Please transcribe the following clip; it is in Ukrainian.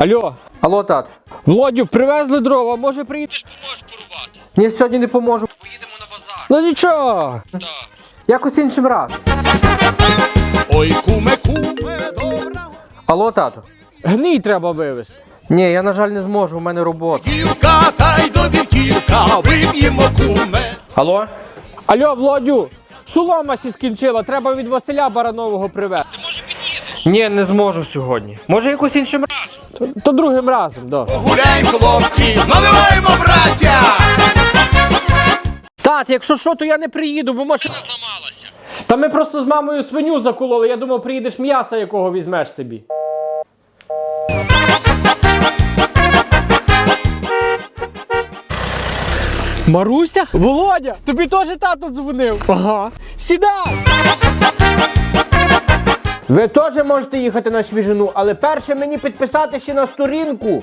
Алло, Алло, тат. Володю, привезли дрова, може приїдеш, поможеш порубати. Ні, сьогодні не поможу. Поїдемо на базар. Ну нічого. Так. Якось іншим разом. Ой, куме, куме, добра Алло, тато. Гній треба вивезти. Ні, я, на жаль, не зможу, у мене робота. гілка, та й до вівківка, вип'ємо куме. Алло? Алло, Володю, солома сі скінчила, треба від Василя Баранового привезти. Ти може під'їдеш? Ні, не зможу сьогодні. Може, якось іншим разом. То, то другим разом, да. Гуляй, хлопці, наливаємо, браття! Тат, якщо що, то я не приїду, бо машина зламалася. Та ми просто з мамою свиню закололи, я думав, приїдеш м'яса, якого візьмеш собі. Маруся? Володя, тобі теж тато дзвонив. Ага. Сідай! Ви теж можете їхати на свіжину, але перше мені підписатися на сторінку.